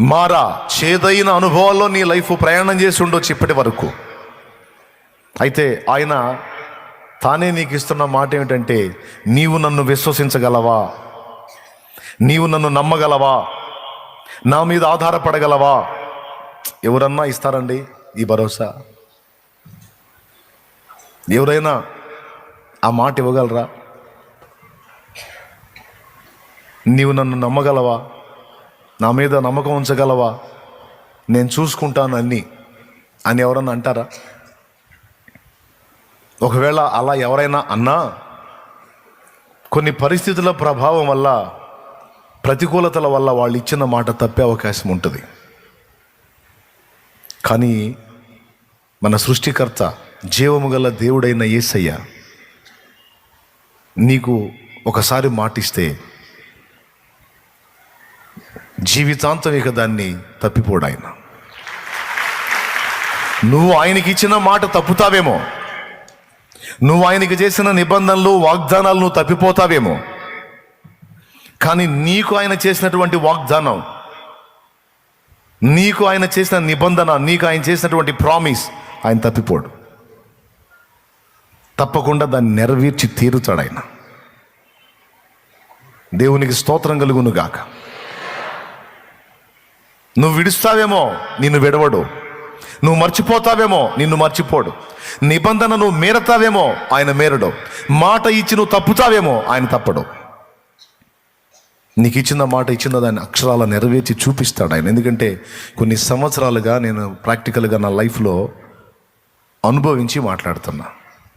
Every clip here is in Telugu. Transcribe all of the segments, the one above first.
మారా చేదైన అనుభవాల్లో నీ లైఫ్ ప్రయాణం చేసి ఉండొచ్చు ఇప్పటి వరకు. అయితే ఆయన తానే నీకు ఇస్తున్న మాట ఏమిటంటే నీవు నన్ను విశ్వసించగలవా? నీవు నన్ను నమ్మగలవా? నా మీద ఆధారపడగలవా? ఎవరన్నా ఇస్తారండి ఈ భరోసా? ఎవరైనా ఆ మాట ఇవ్వగలరా? నీవు నన్ను నమ్మగలవా? నా మీద నమ్మకం ఉంచగలవా? నేను చూసుకుంటాను అన్ని అని ఎవరన్నా అంటారా? ఒకవేళ అలా ఎవరైనా అన్నా కొన్ని పరిస్థితుల ప్రభావం వల్ల ప్రతికూలతల వల్ల వాళ్ళు ఇచ్చిన మాట తప్పే అవకాశం ఉంటుంది. కానీ మన సృష్టికర్త జీవము గల దేవుడైన యేసయ్య నీకు ఒకసారి మాటిస్తే జీవితాంతం ఇక దాన్ని తప్పిపోడు ఆయన నువ్వు ఆయనకి ఇచ్చిన మాట తప్పుతావేమో. నువ్వు ఆయనకి చేసిన నిబంధనలు వాగ్దానాలు నువ్వు తప్పిపోతావేమో. కానీ నీకు ఆయన చేసినటువంటి వాగ్దానం నీకు ఆయన చేసిన నిబంధన నీకు ఆయన చేసినటువంటి ప్రామిస్ ఆయన తప్పిపోడు. తప్పకుండా దాన్ని నెరవేర్చి తీరుతాడు ఆయన. దేవునికి స్తోత్రం కలుగును గాక నువ్వు విడుస్తావేమో నిన్ను విడవడు. నువ్వు మర్చిపోతావేమో నిన్ను మర్చిపోడు. నిబంధన నువ్వు మేరతావేమో ఆయన మేరడు. మాట ఇచ్చి నువ్వు తప్పుతావేమో ఆయన తప్పడు. నీకు ఇచ్చిన మాట ఇచ్చిన దాన్ని అక్షరాల నెరవేర్చి చూపిస్తాడు ఆయన. ఎందుకంటే కొన్ని సంవత్సరాలుగా నేను ప్రాక్టికల్గా నా లైఫ్లో అనుభవించి మాట్లాడుతున్నా.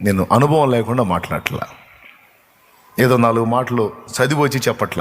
నేను అనుభవం లేకుండా మాట్లాడట్లా. ఏదో నాలుగు మాటలు చదివి వచ్చి చెప్పట్లా.